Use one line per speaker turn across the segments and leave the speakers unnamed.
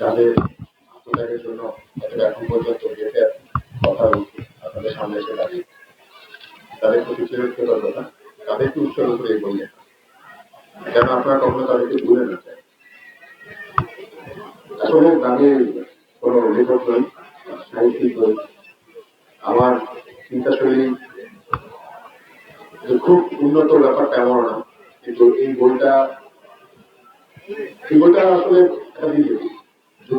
যাদের আত্মত্যাগের জন্য অথবা এখন পর্যন্ত বেঁচে কথা আপনাদের সামনে এসে দাঁড়িয়ে। তাদের প্রতি চিরকৃতজ্ঞতা, তাদেরকে উৎসর্গ করে লেখা যেন আপনারা কখনো তাদেরকে ভুলে না যায় আসলে আমি কোনো লেখক নই, সাহিত্যিক নই। আমার চিন্তাশৈলী খুব উন্নত ব্যাপারটা এমন না, কিন্তু এই বইটা এই বইটা আসলে একটা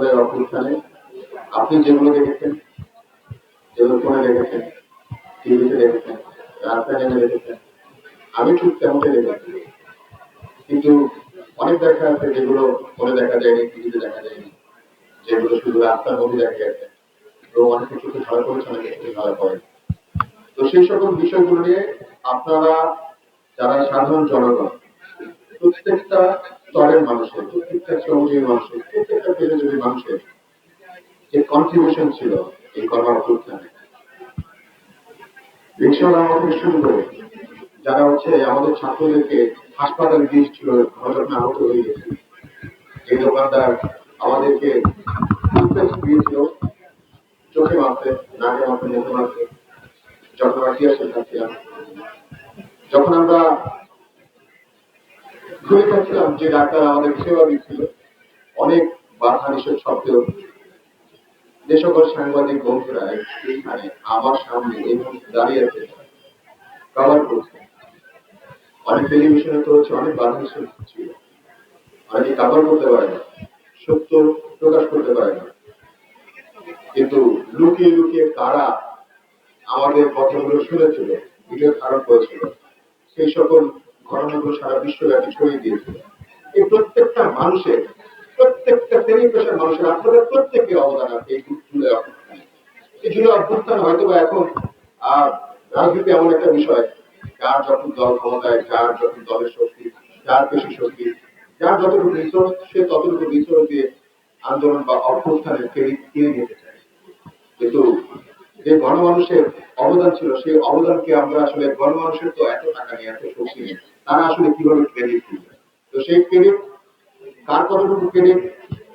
জুলাই অভ্যুত্থানে আপনি যেগুলো দেখেছেন, যেগুলো ফোনে দেখেছেন, টিভিতে দেখেছেন, রাস্তায় নেমে দেখেছেন, আমি ঠিক তেমনই দেখেছি। কিন্তু অনেক দেখা আছে যেগুলো ফোনে দেখা যায়নি, টিভিতে দেখা যায়নি, যেগুলো শুধু রাস্তার মধ্যে দেখা গেছে। এবং অনেকে চোখে ধরা পড়েছে, অনেকে চোখে ধরা পড়ে তো সেই সকল বিষয়গুলো নিয়ে আপনারা যারা সাধারণ জনগণ, প্রত্যেকটা স্তরের মানুষের, প্রত্যেকটা শ্রমজীবী মানুষের, প্রত্যেকটা পেশাজীবী মানুষের যে কন্ট্রিবিউশন ছিল, এই কর্মাবস্থানে রিক্সাওয়ালা আমাদের শুরু করে যারা হচ্ছে আমাদের ছাত্রদেরকে হাসপাতালে দিয়েছিল যখন আহত হয়ে গেছি। এই দোকানদার আমাদেরকে দিয়েছিল, চোখে মারতে, নাকে মারতে, মুখে মারতে, যখন আমরা টিয়ারশেল যখন আমরা ঘুরে খাচ্ছিলাম যে ডাক্তার আমাদের সেবা দিচ্ছিল। অনেক বাধা নিষেধ সত্ত্বেও যে সকল সাংবাদিক বন্ধুরা এইখানে আমার সামনে এই মুহূর্তে দাঁড়িয়ে আছে কভার করছে। অনেক টেলিভিশনে তো হচ্ছে অনেক বাধা নিষেধ ছিল। অনেকে কভার করতে পারে না, সত্য প্রকাশ করতে পারে না। কিন্তু লুকিয়ে লুকিয়ে কারা আমাদের কথাগুলো শুনেছিল, ভিডিও ধারণ করেছিল, সেই সকল ঘটনাগুলো সারা বিশ্বব্যাপী ছড়িয়ে দিয়েছিল। এই প্রত্যেকটা মানুষের, প্রত্যেকটা শ্রেণি পেশার মানুষের আপনাদের প্রত্যেকের অবদান আছে এই জুলাই অভ্যুত্থানে এই জুলাই অভ্যুত্থান হয়তো এখন আর রাজনীতি এমন একটা বিষয়, যার যখন দল ক্ষমতায়, যার যখন দলের শক্তি, যার বেশি শক্তি, যার যতটুকু রিসোর্স সে ততটুকু রিসোর্স দিয়ে আন্দোলন বা অভ্যুত্থানের কেড়ে কিনে নিতে চায়। কিন্তু যে গণমানুষের অবদান ছিল, সেই অবদানকে আমরা আসলে গণমানুষের তো এত টাকা নেই এত শক্তি নেই তারা আসলে কীভাবে ক্রেডিট দিবে তো সেই ক্রেডিট কার কতটুকু ক্রেডিট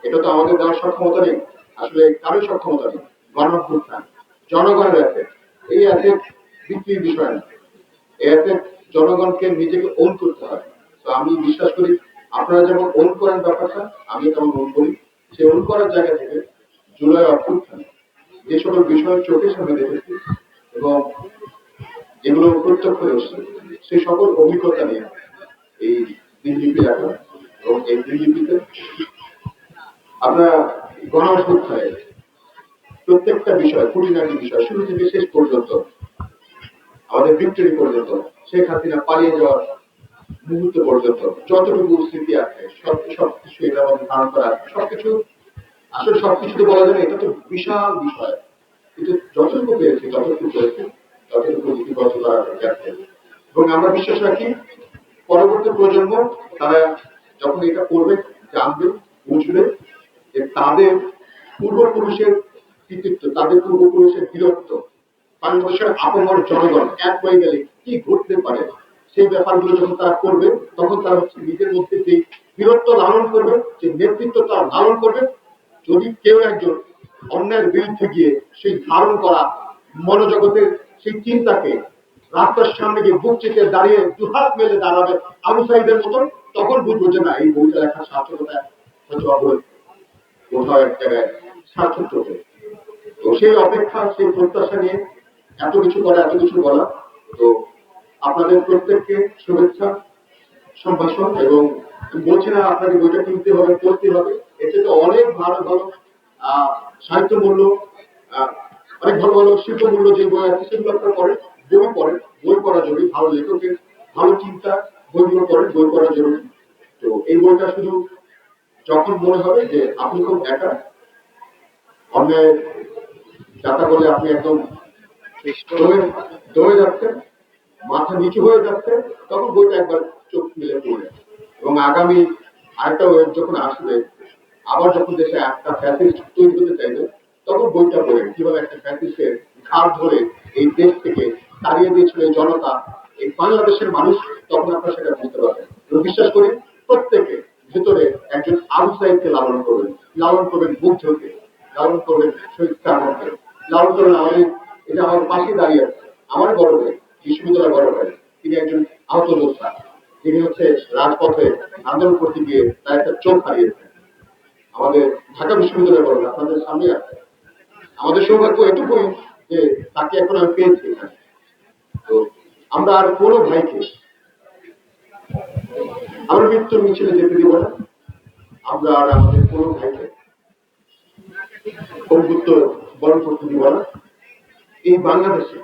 এটা তো আমাদের দেওয়ার সক্ষমতা নেই। আসলে কারোর সক্ষমতা নেই? গণঅভ্যুত্থান, জনগণের অ্যাসেট এই অ্যাসেট বিক্রির বিষয় না। এই অ্যাসেট জনগণকে নিজেকে ওন করতে হয়। তো আমি বিশ্বাস করি, আপনারা যেমন ওন করেন ব্যাপারটা, আমি তেমন ওন করি। সেই ওন করার জায়গা থেকে জুলাই অভ্যুত্থান, যে সকল বিষয় চোখের সামনে দেখেছি এবং যেগুলো প্রত্যক্ষ এসছে। সেই সকল অভিজ্ঞতা নিয়ে এই দিনলিপি লেখা এবং এই দিনলিপিতে আমরা গণঅভ্যুত্থানের প্রত্যেকটা বিষয় খুঁটিনাটি বিষয়, শুরু থেকে শেষ পর্যন্ত, আমাদের ভিক্টরি পর্যন্ত, শেখ হাসিনা পালিয়ে যাওয়ার মুহূর্ত পর্যন্ত, যতটুকু স্মৃতি আছে, সব সবকিছু এটা আমাদের ধারণ করা আছে, সবকিছু আসলে সবকিছু তো বলা যায় এটা তো বিশাল বিষয়। কিন্তু যতটুকু পেয়েছি, ততটুকু পেয়েছি, ততটুকু লিপিবদ্ধ করার গেছে এবং আমরা বিশ্বাস রাখি, পরবর্তী প্রজন্ম তারা যখন এটা করবে, জানবে, বুঝবে যে তাদের পূর্বপুরুষের কৃতিত্ব, তাদের পূর্বপুরুষের বীরত্ব, বাংলাদেশের আপমর জনগণ এক হয়ে গেলে কি ঘটতে পারে? সেই ব্যাপারগুলো যখন তারা করবে, তখন তারা হচ্ছে নিজের মধ্যে যে বীরত্ব লালন করবে, যে নেতৃত্ব তারা লালন করবে, যদি কেউ একজন অন্যায়ের বিরুদ্ধে গিয়ে সেই ধারণ করা মনোজগতের সেই চিন্তাকে রাস্তার সামনে গিয়ে বুক চেপে দাঁড়িয়ে দুহাত মেলে দাঁড়াবে আবু সাইদের মতন, তখন বুঝব যে না, এই বইটা লেখার সার্থকতা হয়তো অবৈধ কোথাও এক জায়গায় সার্থক হবে তো সেই অপেক্ষা, সেই প্রত্যাশা নিয়ে এত কিছু করা, এত কিছু বলা। তো আপনাদের প্রত্যেককে শুভেচ্ছা, সম্ভাষণ এবং বলছি না আপনাকে বইটা কিনতে হবে, পড়তে হবে। এতে তো অনেক ভালো ভালো সাহিত্য মূল্য অনেক ভালো ভালো শিল্প মূল্য যে বই আছে, সেগুলো আপনারা পড়েন। বই পড়েন বই পড়া জরুরি, ভালো লেখকের ভালো চিন্তা, বইগুলো পড়েন, বই পড়া জরুরি। তো এই বইটা শুধু যখন মনে হবে যে আপনি খুব একা, অন্যায়, যাতা বলে আপনি একদম দমে দমে যাচ্ছেন, মাথা নিচু হয়ে যাচ্ছে তখন বইটা একবার চোখ মিলে পড়ে এবং আগামী আরেকটা ওয়েব যখন আসবে, আবার যখন দেশে একটা ফ্যাসিস্ট তৈরি করতে চাইবে, তখন বইটা পড়ে কীভাবে একটা ফ্যাসিস্টের ঘাড় ধরে এই দেশ থেকে তাড়িয়ে দিয়েছিল এই জনতা, এই বাংলাদেশের মানুষ তখন আপনারা সেটা বুঝতে পারবেন। এবং বিশ্বাস করি প্রত্যেকে ভেতরে একজন আবু সাহেবকে লালন করবেন। লালন করবেন ঝোঁকে লালন করবেন শহীদ কামকে লালন করবেন আমাদের এটা আমার পাশে দাঁড়িয়ে আছে। আমার ভাই বিশ্ববিদ্যালয় ভাই, তিনি একজন আহত যোদ্ধা। তিনি হচ্ছে রাজপথে আন্দোলন করতে গিয়ে তার একটা চোখ হারিয়েছেন। আমাদের ঢাকা বিশ্ববিদ্যালয় ভাই, আপনাদের সামনে আছে। আমাদের সৌভাগ্য এটুকুই যে তাকে এখন আমি পেয়েছি আমরা আর কোনো ভাইকে আমরা মৃত্যুর মিছিলে যেতে দিব না। আমরা আর আমাদের কোনো ভাইকে বন্ধুত্ব বরণ করতে দিব না। এই বাংলাদেশে